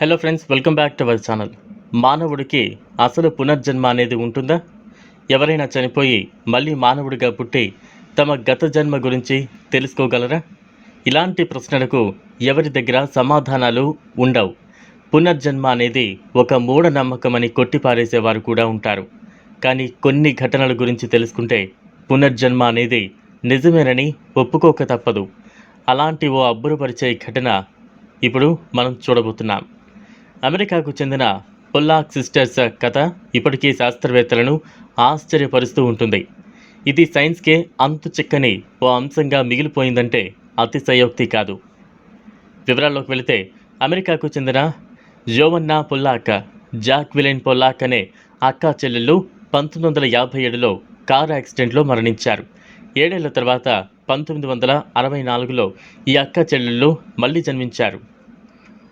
Hello friends welcome back to our channel మానవుడికి అసలు పునర్జన్మ అనేది ఉంటుందా? ఎవరైనా చనిపోయి మళ్ళీ మానవుడిగా పుట్టి తమ గత జన్మ గురించి తెలుసుకోగలరా? ఇలాంటి ప్రశ్నలకు ఎవరి దగ్గర సమాధానాలు ఉండవు. పునర్జన్మ అనేది ఒక మూఢనమ్మకమని కొట్టిపారేసేవారు కూడా ఉంటారు. కానీ కొన్ని ఘటనల గురించి తెలుసుకుంటే పునర్జన్మ అనేది నిజమేనని ఒప్పుకోక తప్పదు. అలాంటి ఓ అబ్బురపరిచే ఘటన ఇప్పుడు మనం చూడబోతున్నాం. అమెరికాకు చెందిన పొల్లాక్ సిస్టర్స్ కథ ఇప్పటికీ శాస్త్రవేత్తలను ఆశ్చర్యపరుస్తూ ఉంటుంది. ఇది సైన్స్కే అంతు చిక్కని ఓ అంశంగా మిగిలిపోయిందంటే అతిశయోక్తి కాదు. వివరాల్లోకి వెళితే అమెరికాకు చెందిన Joanna Pollock Jacqueline Pollock అనే అక్కా చెల్లెళ్ళు పంతొమ్మిది వందల యాభై ఏడులో కారు యాక్సిడెంట్లో మరణించారు. ఏడేళ్ళ తర్వాత పంతొమ్మిది వందల అరవై నాలుగులో ఈ అక్క చెల్లెళ్ళు మళ్ళీ జన్మించారు.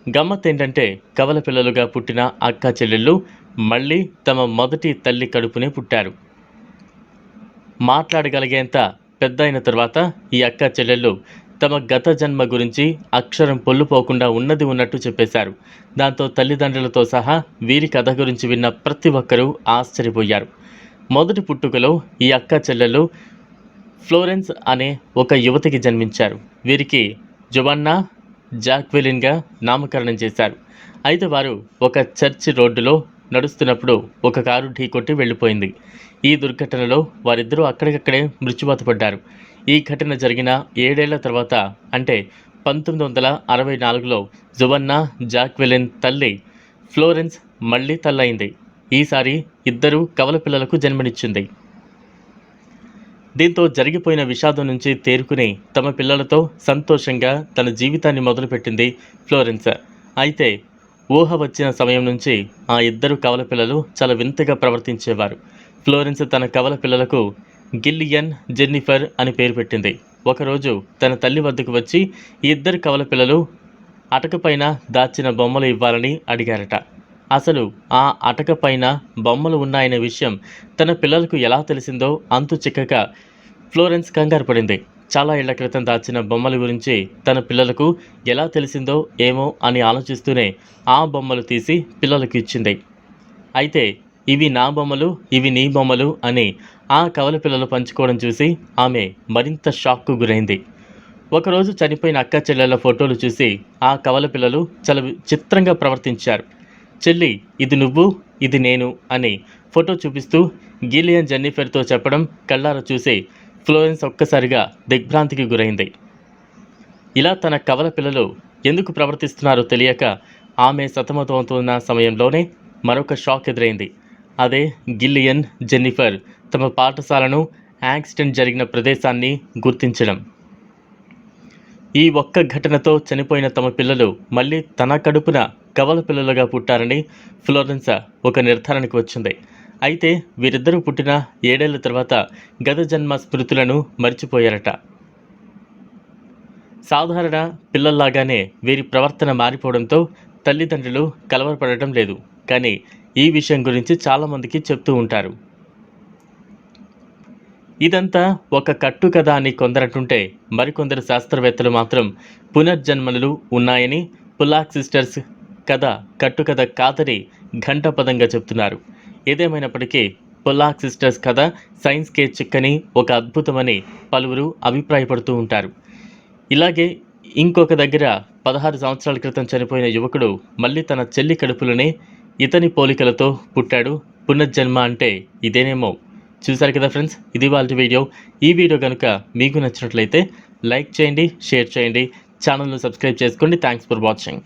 గమ్మత్ ఏంటంటే కవల పిల్లలుగా పుట్టిన అక్క చెల్లెళ్ళు మళ్ళీ తమ మొదటి తల్లి కడుపునే పుట్టారు. మాట్లాడగలిగేంత పెద్ద అయిన తర్వాత ఈ అక్క చెల్లెళ్ళు తమ గత జన్మ గురించి అక్షరం పొల్లుపోకుండా ఉన్నది ఉన్నట్టు చెప్పేశారు. దాంతో తల్లిదండ్రులతో సహా వీరి కథ గురించి విన్న ప్రతి ఒక్కరూ ఆశ్చర్యపోయారు. మొదటి పుట్టుకలో ఈ అక్క చెల్లెలు ఫ్లోరెన్స్ అనే ఒక యువతికి జన్మించారు. వీరికి జువన్నా జాక్వెలిన్గా నామకరణం చేశారు. అయితే వారు ఒక చర్చి రోడ్డులో నడుస్తున్నప్పుడు ఒక కారు ఢీకొట్టి వెళ్ళిపోయింది. ఈ దుర్ఘటనలో వారిద్దరూ అక్కడికక్కడే మృత్యువాత పడ్డారు. ఈ ఘటన జరిగిన ఏడేళ్ళ తర్వాత అంటే పంతొమ్మిది వందల అరవై నాలుగులో జువన్నా జాక్వెలిన్ తల్లి ఫ్లోరెన్స్ మళ్ళీ తల్లయింది ఈసారి ఇద్దరు కవల పిల్లలకు జన్మనిచ్చింది. దీంతో జరిగిపోయిన విషాదం నుంచి తేరుకుని తమ పిల్లలతో సంతోషంగా తన జీవితాన్ని మొదలుపెట్టింది ఫ్లోరెన్స్. అయితే ఊహ వచ్చిన సమయం నుంచి ఆ ఇద్దరు కవల పిల్లలు చాలా వింతగా ప్రవర్తించేవారు. ఫ్లోరెన్స్ తన కవల పిల్లలకు గిల్లియన్ జెన్నిఫర్ అని పేరు పెట్టింది. ఒకరోజు తన తల్లి వద్దకు వచ్చి ఈ ఇద్దరు కవల పిల్లలు అటకపైన దాచిన బొమ్మలు ఇవ్వాలని అడిగారట. అసలు ఆ అటకపైన బొమ్మలు ఉన్నాయనే విషయం తన పిల్లలకు ఎలా తెలిసిందో అంతు చిక్కక ఫ్లోరెన్స్ కంగారు పడింది. చాలా ఏళ్ళ క్రితం దాచిన బొమ్మల గురించి తన పిల్లలకు ఎలా తెలిసిందో ఏమో అని ఆలోచిస్తూనే ఆ బొమ్మలు తీసి పిల్లలకు ఇచ్చింది. అయితే ఇవి నా బొమ్మలు ఇవి నీ బొమ్మలు అని ఆ కవల పిల్లలు పంచుకోవడం చూసి ఆమె మరింత షాక్కు గురైంది. ఒకరోజు చనిపోయిన అక్క చెల్లెళ్ళ ఫోటోలు చూసి ఆ కవల పిల్లలు చాలా చిత్రంగా ప్రవర్తించారు. చెల్లి ఇది నువ్వు ఇది నేను అని ఫోటో చూపిస్తూ గిలియన్ జెన్నిఫర్తో చెప్పడం కళ్ళారా చూసి ఫ్లోరెన్స్ ఒక్కసారిగా దిగ్భ్రాంతికి గురైంది. ఇలా తన కవల పిల్లలు ఎందుకు ప్రవర్తిస్తున్నారో తెలియక ఆమె సతమతమవుతున్న సమయంలోనే మరొక షాక్ ఎదురైంది. అదే గిల్లియన్ జెన్నిఫర్ తమ పాఠశాలను యాక్సిడెంట్ జరిగిన ప్రదేశాన్ని గుర్తించడం. ఈ ఒక్క ఘటనతో చనిపోయిన తమ పిల్లలు మళ్ళీ తన కడుపున కవల పిల్లలుగా పుట్టారని ఫ్లోరెన్సా ఒక నిర్ధారణకు వచ్చింది. అయితే వీరిద్దరూ పుట్టిన ఏడేళ్ళ తర్వాత గత జన్మ స్మృతులను మర్చిపోయారట. సాధారణ పిల్లల్లాగానే వీరి ప్రవర్తన మారిపోవడంతో తల్లిదండ్రులు కలవరపడటం లేదు. కానీ ఈ విషయం గురించి చాలామందికి చెప్తూ ఉంటారు. ఇదంతా ఒక కట్టు కథ అని కొందరంటుంటే మరికొందరు శాస్త్రవేత్తలు మాత్రం పునర్జన్మలు ఉన్నాయని పులాక్ సిస్టర్స్ కథ కట్టుకథ కాదని ఘంటాపదంగా చెప్తున్నారు. ఏదేమైనప్పటికీ పొల్లాక్ సిస్టర్స్ కథ సైన్స్కే చిక్కని ఒక అద్భుతమని పలువురు అభిప్రాయపడుతూ ఉంటారు. ఇలాగే ఇంకొక దగ్గర పదహారు సంవత్సరాల క్రితం చనిపోయిన యువకుడు మళ్ళీ తన చెల్లి కడుపులోనే ఇతని పోలికలతో పుట్టాడు. పునర్జన్మ అంటే ఇదేనేమో. చూశారు కదా ఫ్రెండ్స్? ఇది వాళ్ళ వీడియో. ఈ వీడియో కనుక మీకు నచ్చినట్లయితే లైక్ చేయండి షేర్ చేయండి. ఛానల్ను సబ్స్క్రైబ్ చేసుకోండి. Thanks for watching.